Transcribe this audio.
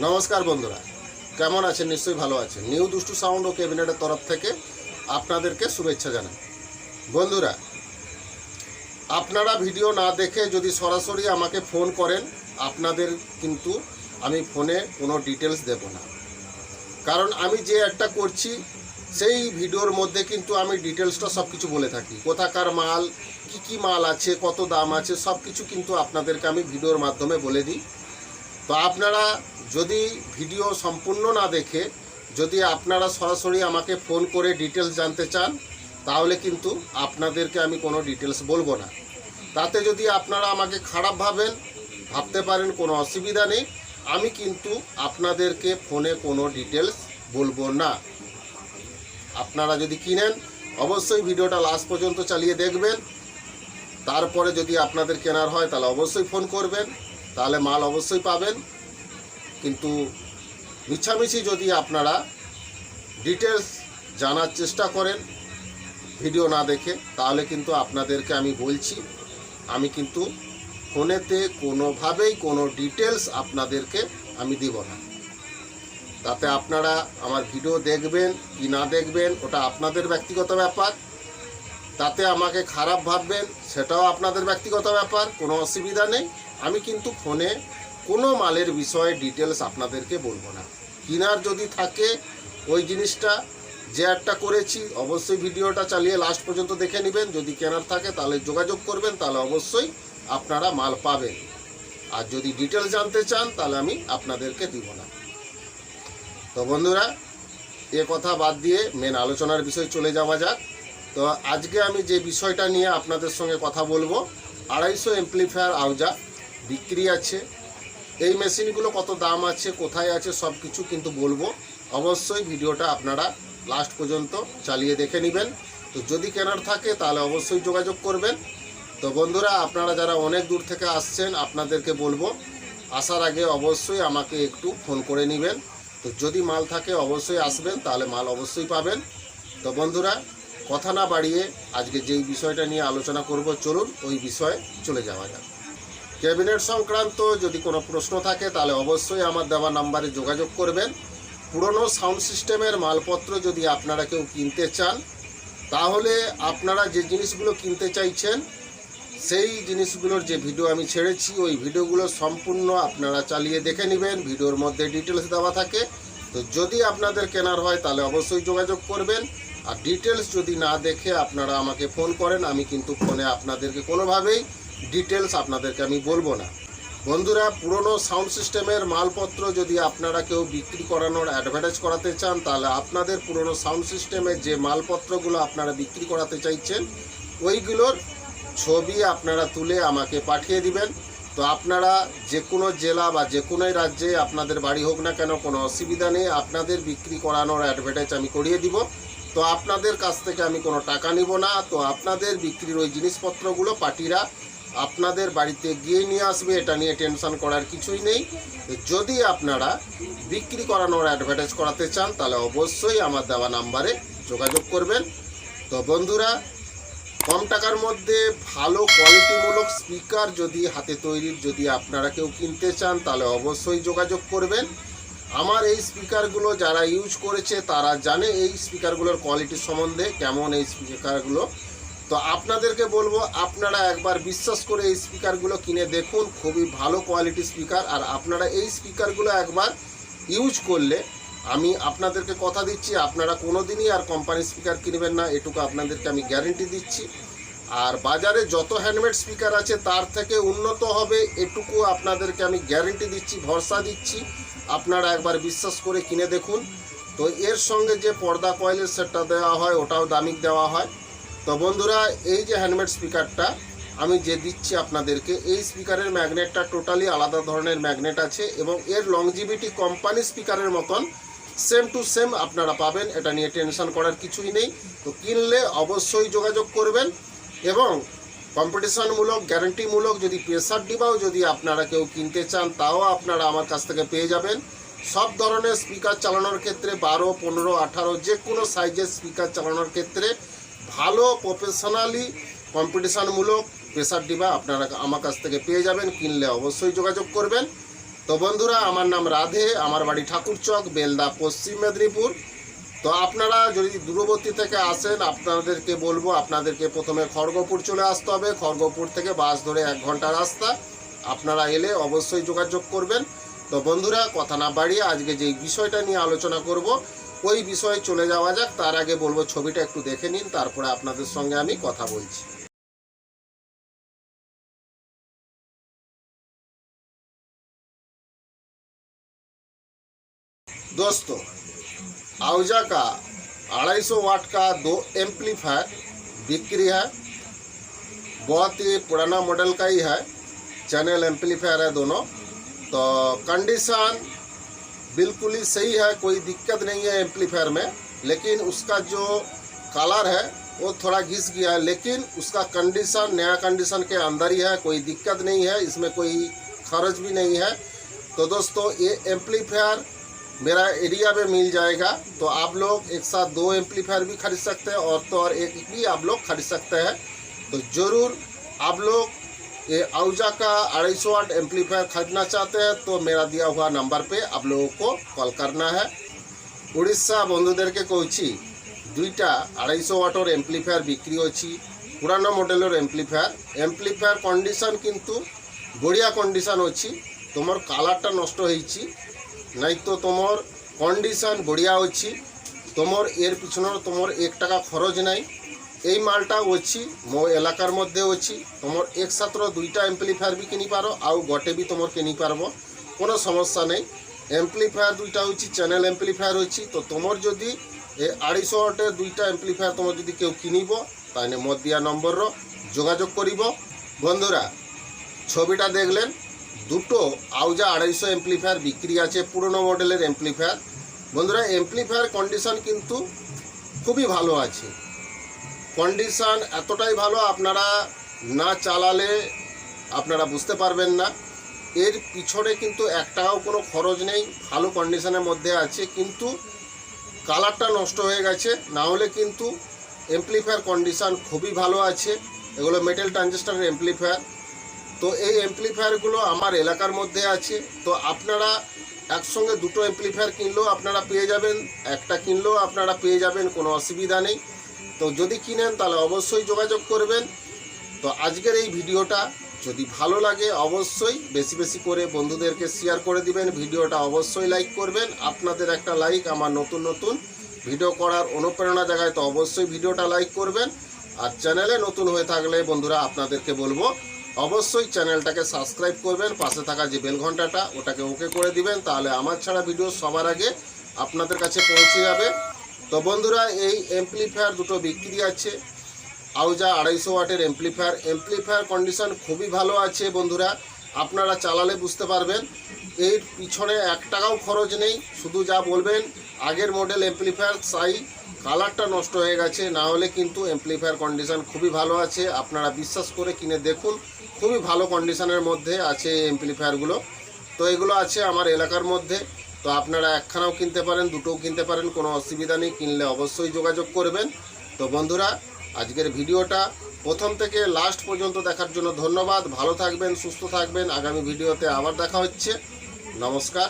নমস্কার বন্ধুরা। কেমন আছেন? নিশ্চয়ই ভালো আছেন। নিউ দুষ্টু সাউন্ড ও ক্যাবিনেটের তরফ থেকে আপনাদেরকে শুভেচ্ছা জানাই। বন্ধুরা, আপনারা ভিডিও না দেখে যদি সরাসরি আমাকে ফোন করেন, আপনাদের কিন্তু আমি ফোনে কোনো ডিটেলস দেব না। কারণ আমি যে একটা করছি, সেই ভিডিওর মধ্যে কিন্তু আমি ডিটেলসটা সব কিছু বলে থাকি। কোথাকার মাল, কি কি মাল আছে, কত দাম আছে সব কিছু কিন্তু আপনাদেরকে আমি ভিডিওর মাধ্যমে বলে দিই। তো আপনারা যদি ভিডিও সম্পূর্ণ না দেখে, যদি আপনারা সরাসরি আমাকে ফোন করে ডিটেলস জানতে চান, তাহলে কিন্তু আপনাদেরকে আমি কোনো ডিটেলস বলব না। তাতে যদি আপনারা আমাকে খারাপ ভাবেন, ভাবতে পারেন, কোনো অসুবিধা নেই, আমি কিন্তু আপনাদেরকে ফোনে কোনো ডিটেলস বলব না। আপনারা যদি কিনেন, অবশ্যই ভিডিওটা লাস্ট পর্যন্ত চালিয়ে দেখবেন। তারপরে যদি আপনাদের কেনার হয়, তাহলে অবশ্যই ফোন করবেন। তাহলে মাল অবশ্যই পাবেন। কিন্তু মিছামিছি যদি আপনারা ডিটেলস জানার চেষ্টা করেন ভিডিও না দেখে, তাহলে কিন্তু আপনাদেরকে আমি বলছি, আমি কিন্তু ফোনেতে কোনোভাবেই কোনো ডিটেলস আপনাদেরকে আমি দিব না। তাতে আপনারা আমার ভিডিও দেখবেন কি না দেখবেন, ওটা আপনাদের ব্যক্তিগত ব্যাপার। তাতে আমাকে খারাপ ভাববেন, সেটাও আপনাদের ব্যক্তিগত ব্যাপার, কোনো অসুবিধা নেই। আমি কিন্তু ফোনে কোনো মালের বিষয়ে ডিটেলস আপনাদেরকে বলব না। কিনার যদি থাকে, ওই জিনিসটা যে একটা করেছি, অবশ্যই ভিডিওটা চালিয়ে লাস্ট পর্যন্ত দেখে নেবেন। যদি কেনার থাকে, তাহলে যোগাযোগ করবেন, তাহলে অবশ্যই আপনারা মাল পাবেন। আর যদি ডিটেলস জানতে চান, তাহলে আমি আপনাদেরকে দিব না। তো বন্ধুরা, এ কথা বাদ দিয়ে মেন আলোচনার বিষয় চলে যাওয়া যাক। তো আজকে আমি যে বিষয়টা নিয়ে আপনাদের সঙ্গে কথা বলব, আড়াইশো এমপ্লিফায়ার আউজা। বিক্রি আছে। এই মেশিনগুলো কত দাম আছে, কোথায় আছে সব কিছু কিন্তু বলব। অবশ্যই ভিডিওটা আপনারা লাস্ট পর্যন্ত চালিয়ে দেখে নেবেন। তো যদি কেনার থাকে, তাহলে অবশ্যই যোগাযোগ করবেন। তো বন্ধুরা, আপনারা যারা অনেক দূর থেকে আসছেন, আপনাদেরকে বলব, আসার আগে অবশ্যই আমাকে একটু ফোন করে নেবেন। তো যদি মাল থাকে, অবশ্যই আসবেন, তাহলে মাল অবশ্যই পাবেন। তো বন্ধুরা, কথা না বাড়িয়ে আজকে যেই বিষয়টা নিয়ে আলোচনা করব, চলুন ওই বিষয়ে চলে যাওয়া যাক। ক্যাবিনেট সংক্রান্ত যদি কোনো প্রশ্ন থাকে, তাহলে অবশ্যই আমার দেওয়া নাম্বারে যোগাযোগ করবেন। পুরনো সাউন্ড সিস্টেমের মালপত্র যদি আপনারা কেউ কিনতে চান, তাহলে আপনারা যে জিনিসগুলো কিনতে চাইছেন, সেই জিনিসগুলোর যে ভিডিও আমি ছেড়েছি, ওই ভিডিওগুলো সম্পূর্ণ আপনারা চালিয়ে দেখে নেবেন। ভিডিওর মধ্যে ডিটেলস দেওয়া থাকে। তো যদি আপনাদের কেনার হয়, তাহলে অবশ্যই যোগাযোগ করবেন। আর ডিটেলস যদি না দেখে আপনারা আমাকে ফোন করেন, আমি কিন্তু ফোনে আপনাদেরকে কোনোভাবেই ডিটেলস আপনাদেরকে আমি বলব না। বন্ধুরা, পুরনো সাউন্ড সিস্টেমের মালপত্র যদি আপনারা কেউ বিক্রি করানোর অ্যাডভার্টাইজ করাতে চান, তাহলে আপনাদের পুরনো সাউন্ড সিস্টেমের যে মালপত্রগুলো আপনারা বিক্রি করাতে চাইছেন, ওইগুলোর ছবি আপনারা তুলে আমাকে পাঠিয়ে দিবেন। তো আপনারা যে কোনো জেলা বা যে কোনো রাজ্যে আপনাদের বাড়ি হোক না কেন, কোনো অসুবিধা নেই, আপনাদের বিক্রি করানোর অ্যাডভার্টাইজ আমি করিয়ে দিব। তো আপনাদের কাছ থেকে আমি কোনো টাকা নিব না। তো আপনাদের বিক্রির ওই জিনিসপত্রগুলো পার্টিরা আপনাদের বাড়িতে গিয়ে নিয়ে আসবে, এটা নিয়ে টেনশন করার কিছুই নেই। যদি আপনারা বিক্রি করানোর অ্যাডভার্টাইজ করাতে চান, তাহলে অবশ্যই আমার দেওয়া নাম্বারে যোগাযোগ করবেন। তো বন্ধুরা, কম টাকার মধ্যে ভালো কোয়ালিটিমূলক স্পিকার যদি হাতে তৈরির যদি আপনারা কেউ কিনতে চান, তাহলে অবশ্যই যোগাযোগ করবেন। আমার এই স্পিকারগুলো যারা ইউজ করেছে, তারা জানে এই স্পিকারগুলোর কোয়ালিটি সম্বন্ধে, কেমন এই স্পিকারগুলো তো আপনাদেরকে বলব, আপনারা একবার বিশ্বাস করে এই স্পিকারগুলো কিনে দেখুন, খুবই ভালো কোয়ালিটি স্পিকার। আর আপনারা এই স্পিকারগুলো একবার ইউজ করলে, আমি আপনাদেরকে কথা দিচ্ছি, আপনারা কোনো দিনই আর কোম্পানি স্পিকার কিনবেন না, এটুকু আপনাদেরকে আমি গ্যারেন্টি দিচ্ছি। আর বাজারে যত হ্যান্ডমেড স্পিকার আছে, তার থেকে উন্নত হবে, এটুকু আপনাদেরকে আমি গ্যারেন্টি দিচ্ছি, ভরসা দিচ্ছি। আপনারা একবার বিশ্বাস করে কিনে দেখুন। তো এর সঙ্গে যে পর্দা কয়েলের সেটটা দেওয়া হয়, ওটাও দামিক দেওয়া হয়। তো বন্ধুরা, এই যে হ্যান্ডমেড স্পিকারটা আমি যে দিচ্ছি আপনাদেরকে, এই স্পিকারের ম্যাগনেটটা টোটালি আলাদা ধরনের ম্যাগনেট আছে এবং এর লংজিভিটি কোম্পানি স্পিকারের মতন সেম টু সেম আপনারা পাবেন। এটা নিয়ে টেনশন করার কিছুই নেই। তো কিনলে অবশ্যই যোগাযোগ করবেন এবং কম্পিটিশনমূলক গ্যারান্টিমূলক যদি প্রেসার ডিবাও যদি আপনারা কেউ কিনতে চান, তাও আপনারা আমার কাছ থেকে পেয়ে যাবেন। সব ধরনের স্পিকার চালানোর ক্ষেত্রে বারো, পনেরো, আঠারো, যে কোনো সাইজের স্পিকার চালানোর ক্ষেত্রে ভালো প্রফেশনালি কম্পিটিশনমূলক প্রেসার ডিবা আপনারা আমার কাছ থেকে পেয়ে যাবেন, কিনলে অবশ্যই যোগাযোগ করবেন। তো বন্ধুরা, আমার নাম রাধে, আমার বাড়ি ঠাকুরচক বেলদা, পশ্চিম মেদিনীপুর। তো আপনারা যদি দূরবর্তী থেকে আসেন, আপনাদেরকে বলব, আপনাদেরকে প্রথমে খড়গপুর চলে আসতে হবে। খড়গপুর থেকে বাস ধরে এক ঘণ্টা রাস্তা। আপনারা এলে অবশ্যই যোগাযোগ করবেন। তো বন্ধুরা, কথা না বাড়িয়ে আজকে যেই বিষয়টা নিয়ে আলোচনা করব ওই বিষয়ে চলে যাওয়া যাক তার আগে বলবো ছবিটা একটু দেখে নিন তারপরে আপনাদের সঙ্গে আমি কথা বলছি दोस्तों आउजा का 250 वाट का दो एम्पलीफायर बिक्री है बहुत ही पुराना मॉडल का ही है चैनल एम्पलीफायर है दोनों तो कंडीशन बिल्कुल ही सही है, कोई दिक्कत नहीं है एम्पलीफायर में, लेकिन उसका जो कलर है, वो थोड़ा घिस गया है, लेकिन उसका कंडीशन नया कंडीशन के अंदर ही है, कोई दिक्कत नहीं है, इसमें कोई खर्च भी नहीं है। तो दोस्तों, ये एम्पलीफायर मेरा एरिया में मिल जाएगा तो आप लोग एक साथ दो एम्पलीफायर भी खरीद सकते हैं, और तो और एक भी आप लोग खरीद सकते हैं। तो ज़रूर आप लोग ये आउजा का अढ़ाई सौ वाट एम्पलीफायर खरीदना चाहते हैं तो मेरा दिया हुआ नंबर पे आप लोगों को कॉल करना है উড়িষ্যা বন্ধুদেরকে কইছি দুইটা আড়াইশো ওয়াটর এমপ্লিফায়ার বিক্রি হচ্ছে পুরানো মডেলের এমপ্লিফায়ার এমপ্লিফায়ার কন্ডিশন কিন্তু বড়িয়া কন্ডিশন অছি তোমার কালারটা নষ্ট হয়েছি নাই তো তোমার কন্ডিশন বড়িয়া অছি তোমার এর পিছনের তোমার এক টাকা খরচ নাই এই মালটা মো এলাকার মধ্যে অছি তোমার একসাথে দুইটা এমপ্লিফায়ার বি কিনি পারো, আউ গটে বি তোমার কিনি পারব। কোনো সমস্যা নেই। এমপ্লিফায়ার দুইটা হচ্ছে চ্যানেল এমপ্লিফায়ার হচ্ছে তো তোমার যদি এ আড়াইশো ওয়াটের দুইটা এমপ্লিফায়ার তোমার যদি কেউ কিনিব তাহলে মত দিয়া নম্বরর যোগাযোগ করিব। বন্ধুরা, ছবিটা দেখলেন, দুটো আউজা আড়াইশো এমপ্লিফায়ার বিক্রি আছে, পুরনো মডেলের এমপ্লিফায়ার বন্ধুরা এমপ্লিফায়ার কন্ডিশন কিন্তু খুবই ভালো আছে। কন্ডিশন এতটাই ভালো, আপনারা না চালালে আপনারা বুঝতে পারবেন না। এর পিছনে কিন্তু একটাও কোনো খরচ নেই, ভালো কন্ডিশনের মধ্যে আছে, কিন্তু কালারটা নষ্ট হয়ে গেছে। না হলে কিন্তু এমপ্লিফায়ার কন্ডিশান খুবই ভালো আছে। এগুলো মেটেল ট্রানজিস্টারের এমপ্লিফায়ার তো এই এমপ্লিফায়ারগুলো আমার এলাকার মধ্যে আছে। তো আপনারা একসঙ্গে দুটো এমপ্লিফায়ার কিনলেও আপনারা পেয়ে যাবেন, একটা কিনলেও আপনারা পেয়ে যাবেন, কোনো অসুবিধা নেই। তো যদি কিনেন, তাহলে অবশ্যই যোগাযোগ করবেন। তো আজকের এই ভিডিওটা যদি ভালো লাগে, অবশ্যই বেশি বেশি করে বন্ধুদেরকে শেয়ার করে দিবেন। ভিডিওটা অবশ্যই লাইক করবেন। আপনাদের একটা লাইক আমার নতুন নতুন ভিডিও করার অনুপ্রেরণা জায়গায় তো অবশ্যই ভিডিওটা লাইক করবেন। আর চ্যানেলে নতুন হয়ে থাকলে বন্ধুরা আপনাদেরকে বলব, অবশ্যই চ্যানেলটাকে সাবস্ক্রাইব করবেন। পাশে থাকা যে বেল ঘন্টাটা, ওটাকে ওকে করে দিবেন। তাহলে আমার ছাড়া ভিডিও সবার আগে আপনাদের কাছে পৌঁছে যাবে। তো বন্ধুরা, এই এমপ্লিফায়ার দুটো বিক্রি আছে। আউজা আড়াইশো ওয়াটের এমপ্লিফায়ার এমপ্লিফায়ার কন্ডিশন খুবই ভালো আছে বন্ধুরা। আপনারা চালালে বুঝতে পারবেন। এর পিছনে এক টাকাও খরচ নেই। শুধু যা বলবেন, আগের মডেল এমপ্লিফায়ার সাই কালারটা নষ্ট হয়ে গেছে। না হলে কিন্তু এমপ্লিফায়ার কন্ডিশন খুবই ভালো আছে। আপনারা বিশ্বাস করে কিনে দেখুন। খুবই ভালো কন্ডিশনের মধ্যে আছে এই এমপ্লিফায়ারগুলো তো এগুলো আছে আমার এলাকার মধ্যে। তো আপনারা একখানাও কিনতে পারেন, দুটোও কিনতে পারেন, কোনো অসুবিধা নেই, কিনলে অবশ্যই যোগাযোগ করবেন। তো বন্ধুরা, আজকের ভিডিওটা প্রথম থেকে লাস্ট পর্যন্ত দেখার জন্য ধন্যবাদ। ভালো থাকবেন, সুস্থ থাকবেন। আগামী ভিডিওতে আবার দেখা হচ্ছে। নমস্কার।